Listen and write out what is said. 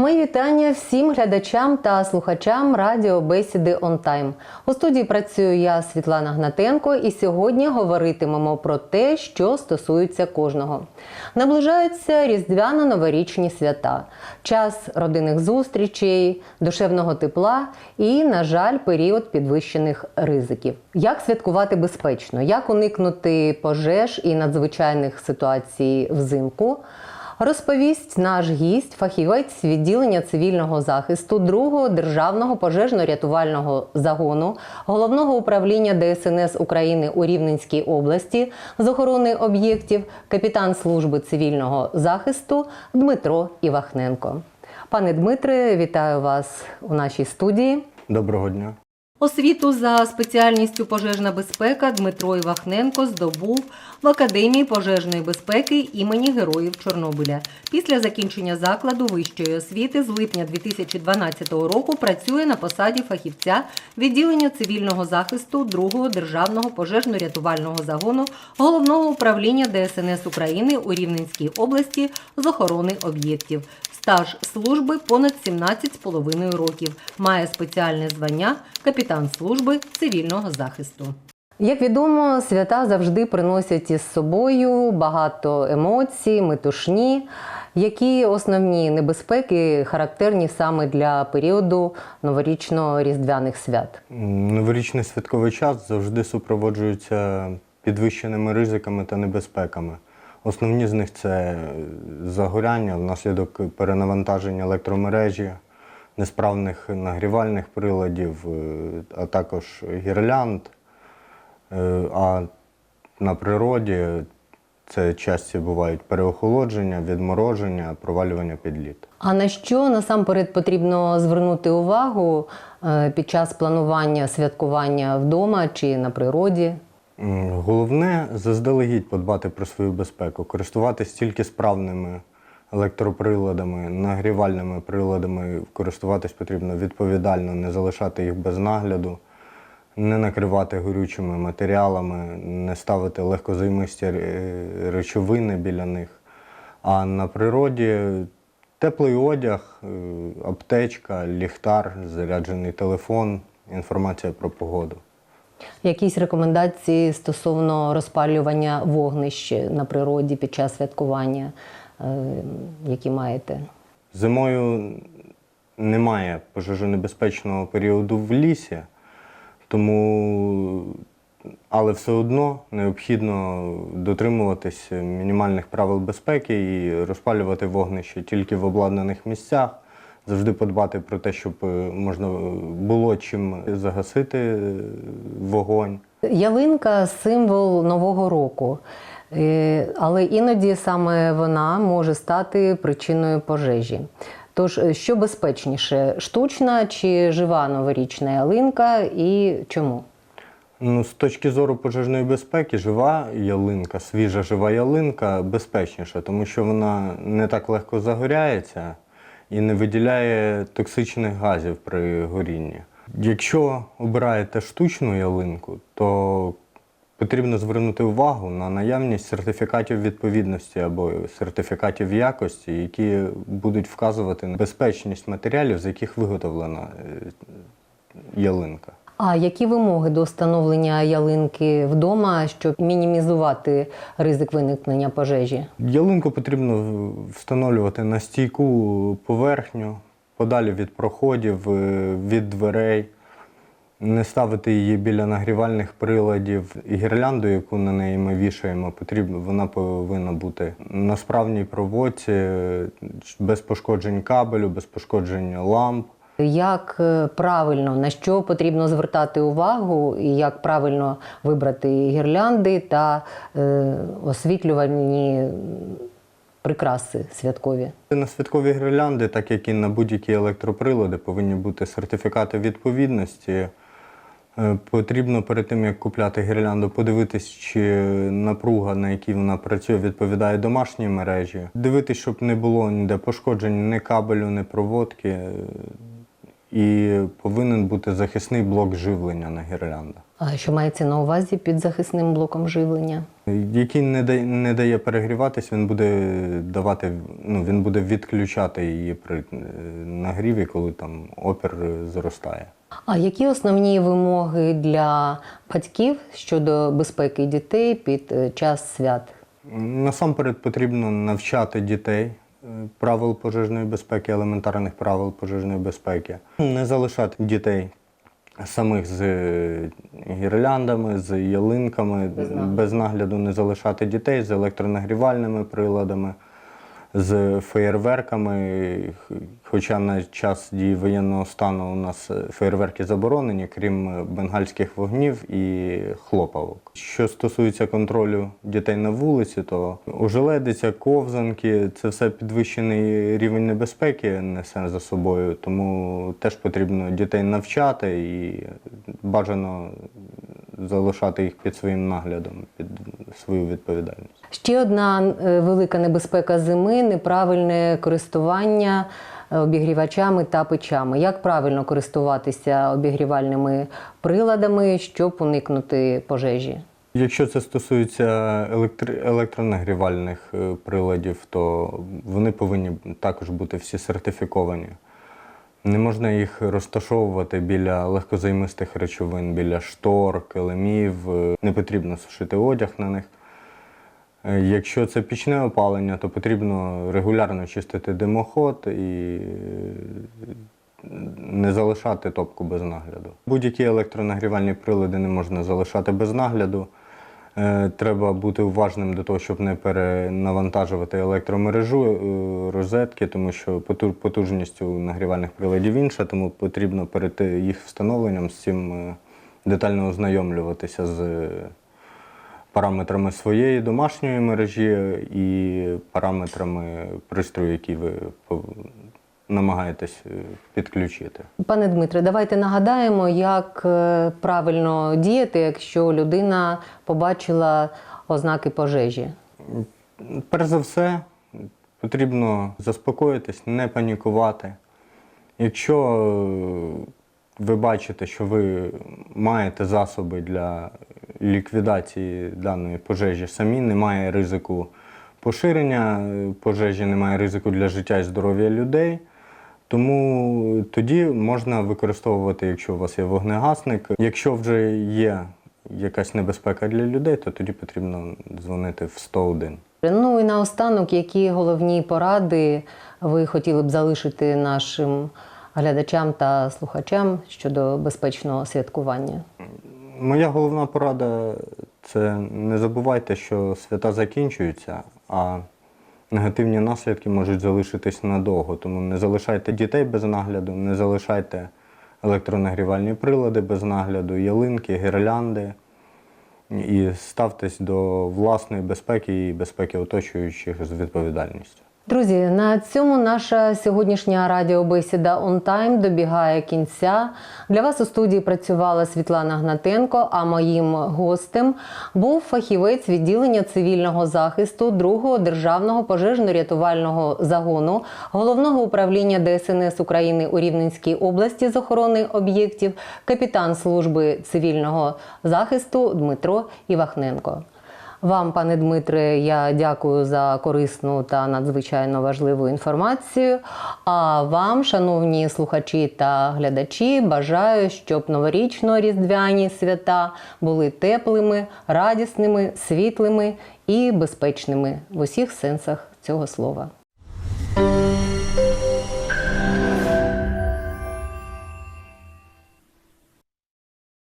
Мої вітання всім глядачам та слухачам радіо Бесіди Time. У студії працюю я, Світлана Гнатенко, і сьогодні говоритимемо про те, що стосується кожного. Наближаються різдвяно-новорічні свята, час родинних зустрічей, душевного тепла і, на жаль, період підвищених ризиків. Як святкувати безпечно, як уникнути пожеж і надзвичайних ситуацій взимку? Розповість наш гість, фахівець відділення цивільного захисту другого державного пожежно-рятувального загону головного управління ДСНС України у Рівненській області з охорони об'єктів, капітан служби цивільного захисту Дмитро Івахненко. Пане Дмитре, вітаю вас у нашій студії. Доброго дня. Освіту за спеціальністю пожежна безпека Дмитро Івахненко здобув в Академії пожежної безпеки імені Героїв Чорнобиля. Після закінчення закладу вищої освіти з липня 2012 року працює на посаді фахівця відділення цивільного захисту другого державного пожежно-рятувального загону головного управління ДСНС України у Рівненській області з охорони об'єктів. Стаж служби понад 17,5 років. Має спеціальне звання капітан служби цивільного захисту. Як відомо, свята завжди приносять із собою багато емоцій, метушні. Які основні небезпеки характерні саме для періоду новорічно-різдвяних свят? Новорічний святковий час завжди супроводжується підвищеними ризиками та небезпеками. Основні з них це е, загоряння внаслідок перенавантаження електромережі, несправних нагрівальних приладів, е, а також гірлянд. Е, А на природі це часті бувають переохолодження, відмороження, провалювання під лід. А на що насамперед потрібно звернути увагу е, під час планування святкування вдома чи на природі? Головне заздалегідь подбати про свою безпеку, користуватись тільки справними електроприладами, нагрівальними приладами. Користуватись потрібно відповідально, не залишати їх без нагляду, не накривати горючими матеріалами, не ставити легкозаймисті речовини біля них. А на природі теплий одяг, е, аптечка, ліхтар, заряджений телефон, інформація про погоду. Якісь рекомендації стосовно розпалювання вогнищ на природі під час святкування, які маєте? Зимою немає пожежонебезпечного періоду в лісі, тому, але все одно необхідно дотримуватись мінімальних правил безпеки і розпалювати вогнище тільки в обладнаних місцях. Завжди подбати про те, щоб е, можна було чим загасити е, вогонь. Ялинка символ Нового року, Е, але іноді саме вона може стати причиною пожежі. Тож, е, що безпечніше, штучна чи жива новорічна ялинка і чому? Ну, з точки зору пожежної безпеки, жива ялинка, свіжа жива ялинка безпечніша, тому що вона не так легко загоряється і не виділяє токсичних газів при горінні. Якщо обираєте штучну ялинку, то потрібно звернути увагу на наявність сертифікатів відповідності або сертифікатів якості, які будуть вказувати на безпечність матеріалів, з яких виготовлена е, ялинка. А які вимоги до встановлення ялинки вдома, щоб мінімізувати ризик виникнення пожежі? Ялинку потрібно встановлювати на стійку поверхню, подалі від проходів, е, від дверей, не ставити її біля нагрівальних приладів. І гірлянду, яку на неї ми вішаємо, потрібно, вона повинна бути на справній проводці, без пошкоджень кабелю, без пошкоджень ламп. Як е, правильно на що потрібно звертати увагу, і як правильно вибрати гірлянди та е, освітлювальні прикраси святкові? На святкові гірлянди, так як і на будь-які електроприлади, повинні бути сертифікати відповідності. Е, Потрібно перед тим, як купляти гірлянду, подивитись, чи напруга, на якій вона працює, відповідає домашній мережі. Дивитись, щоб не було ніде пошкоджень ні кабелю, ні проводки. І повинен бути захисний блок живлення на гірляндах. А що мається на увазі під захисним блоком живлення? який не дає, не дає перегріватись, він буде давати, ну, він буде відключати її при е, нагріві, коли там опір зростає. А які основні вимоги для батьків щодо безпеки дітей під е, час свят? Насамперед потрібно навчати дітей е, правил пожежної безпеки, елементарних правил пожежної безпеки. Не залишати дітей самих з е, гірляндами, з ялинками, Без нагляду. без нагляду не залишати дітей з електронагрівальними приладами, з феєрверками. Хоча на час дії воєнного стану у нас феєрверки заборонені, крім бенгальських вогнів і хлопавок. Що стосується контролю дітей на вулиці, то ожеледиця, ковзанки це все підвищений рівень небезпеки несе за собою, тому теж потрібно дітей навчати і бажано залишати їх під своїм наглядом, під свою відповідальність. Ще одна е, велика небезпека зими неправильне користування е, обігрівачами та печами. Як правильно користуватися обігрівальними приладами, щоб уникнути пожежі? Якщо це стосується електронагрівальних е, приладів, то вони повинні також бути всі сертифіковані. Не можна їх розташовувати біля легкозаймистих речовин, біля штор, килимів. Не потрібно сушити одяг на них. Е, Якщо це пічне опалення, то потрібно регулярно чистити димоход і е, не залишати топку без нагляду. Будь-які електронагрівальні прилади не можна залишати без нагляду. Е, Треба бути уважним до того, щоб не перенавантажувати електромережу розетки, тому що поту- потужність у нагрівальних приладів інша, тому потрібно перед їх встановленням з цим детально ознайомлюватися з параметрами своєї домашньої мережі і параметрами пристрою, який ви намагаєтесь е, підключити. Пане Дмитре, давайте нагадаємо, як е, правильно діяти, якщо людина побачила ознаки пожежі. Перш за все, потрібно заспокоїтись, не панікувати. Якщо е, ви бачите, що ви маєте засоби для ліквідації даної пожежі самі, немає ризику поширення пожежі, немає ризику для життя і здоров'я людей. Тому тоді можна використовувати, якщо у вас є вогнегасник. Якщо вже є якась небезпека для людей, то тоді потрібно дзвонити в 101. Ну і наостанок, які головні поради ви хотіли б залишити нашим глядачам та слухачам щодо безпечного святкування? Моя головна порада це не забувайте, що свята закінчуються, а негативні наслідки можуть залишитись надовго. Тому не залишайте дітей без нагляду, не залишайте електронагрівальні прилади без нагляду, ялинки, гірлянди. І ставтесь до власної безпеки і безпеки оточуючих з відповідальністю. Друзі, на цьому наша сьогоднішня радіобесіда Time добігає кінця. Для вас у студії працювала Світлана Гнатенко, а моїм гостем був фахівець відділення цивільного захисту 2-го державного пожежно-рятувального загону головного управління ДСНС України у Рівненській області з охорони об'єктів, капітан служби цивільного захисту Дмитро Івахненко. Вам, пане Дмитре, я дякую за корисну та надзвичайно важливу інформацію. А вам, шановні слухачі та глядачі, бажаю, щоб новорічно-різдвяні свята були теплими, радісними, світлими і безпечними в усіх сенсах цього слова.